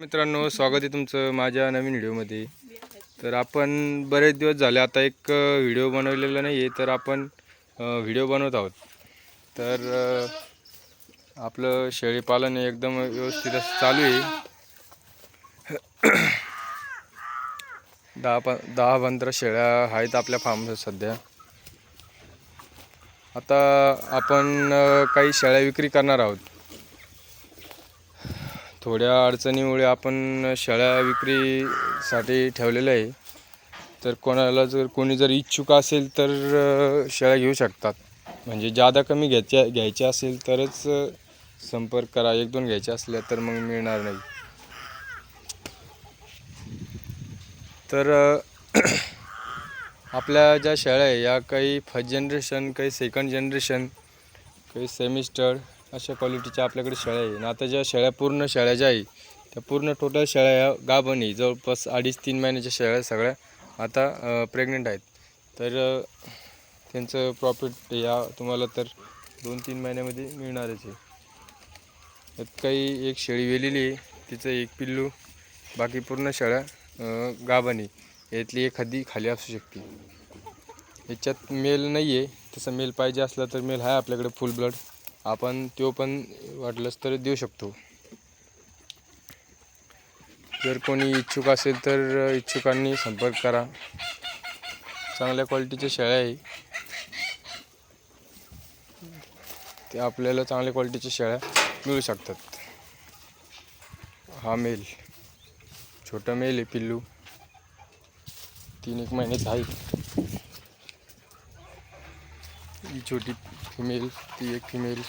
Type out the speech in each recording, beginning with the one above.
मित्रांनो स्वागत आहे तुमचं माझ्या नवीन व्हिडिओमध्ये. तर आपण बरेच दिवस झाले आता एक व्हिडिओ बनवलेला नाही आहे तर आपण व्हिडिओ बनवत आहोत. तर आपलं शेळीपालन एकदम व्यवस्थित चालू आहे. दहा प दहा पंधरा शेळ्या आहेत आपल्या फार्म सध्या. आता आपण काही शेळ्या विक्री करणार आहोत. थोड्या अडचणीमुळे आपण शेळ्या विक्रीसाठी ठेवलेलं आहे. तर कोणाला जर कोणी जर इच्छुक असेल तर शाळा शेळ्या घेऊ शकतात. म्हणजे जादा कमी घ्यायच्या घ्यायच्या असेल तरच संपर्क करा. एक दोन घ्यायच्या असल्या तर मग मिळणार नाही. तर आपल्या ज्या शेळ्या आहे या काही फर्स्ट जनरेशन काही सेकंड जनरेशन काही सेमिस्टर अशा क्वालिटीच्या आपल्याकडे शेळ्या आहे आणि आता ज्या शेळ्या पूर्ण शेळ्या ज्या आहे त्या पूर्ण टोटल शेळ्या ह्या गाभण आहे जवळपास अडीच तीन महिन्याच्या शेळ्या सगळ्या आता प्रेग्नेंट आहेत. तर त्यांचं प्रॉफिट या तुम्हाला तर दोन तीन महिन्यामध्ये मिळणारच आहे. त्यात काही एक शेळी वेलेली आहे तिचं एक पिल्लू बाकी पूर्ण शेळ्या अ, गाभण आहे यातली एखादी खाली असू शकते. याच्यात मेल नाही आहे तसं मेल पाहिजे असला तर मेल आहे आपल्याकडे फुल ब्लड आपण तो पण वाटलंच तर देऊ शकतो. जर कोणी इच्छुक असेल तर इच्छुकांनी संपर्क करा. चांगल्या क्वालिटीच्या शेळ्या आहे. ते आपल्याला चांगल्या क्वालिटीच्या शेळ्या मिळू शकतात. हा मेल. छोटा मेल आहे पिल्लू. तीन एक महिन्याचा आहे. ही छोटी फिमेल ती एक फिमेल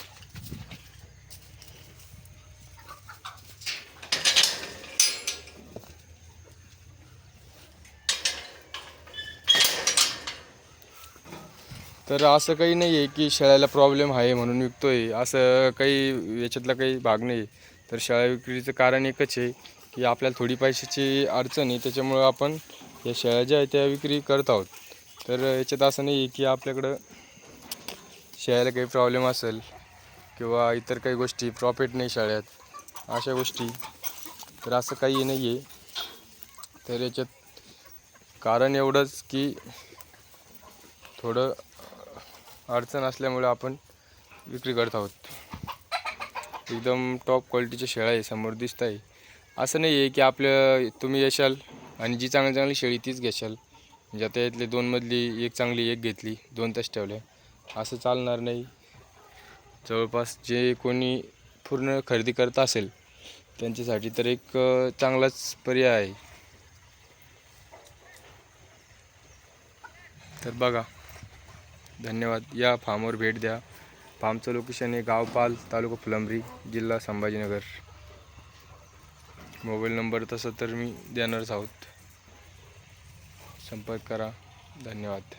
तर असं काही नाही आहे की शेळ्याला प्रॉब्लेम आहे म्हणून विकतोय. असं काही याच्यातला काही भाग नाही तर शेळ्या विक्रीचं कारण एकच आहे की आपल्याला थोडी पैशाची अडचण आहे त्याच्यामुळं आपण या शेळ्या ज्या आहेत त्या विक्री करत आहोत. तर याच्यात असं नाही आहे की आपल्याकडं शाळेला काही प्रॉब्लेम असेल किंवा इतर काही गोष्टी प्रॉफिट नाही शाळेत अशा गोष्टी तर असं काही नाही आहे तर याच्यात कारण एवढंच की थोडं अडचण असल्यामुळे आपण विक्री करत आहोत. एकदम टॉप क्वालिटीच्या शेळ्या आहे समोर दिसत आहे असं नाही आहे की आपल्या तुम्ही येशाल आणि जी चांगली चांगली शेळी तीच घेशाल. म्हणजे आता यातली दोनमधली एक चांगली एक घेतली दोन तास ठेवल्या असं चालणार नाही. जवळपास जे कोणी पूर्ण खरेदी करत असेल त्यांच्यासाठी तर एक चांगलाच पर्याय आहे. तर बघा धन्यवाद. या फार्मवर भेट द्या. फार्मचं लोकेशन आहे गावपाल तालुका फुलंब्री जिल्हा संभाजीनगर. मोबाईल नंबर तसं तर मी देणारच आहोत. संपर्क करा. धन्यवाद.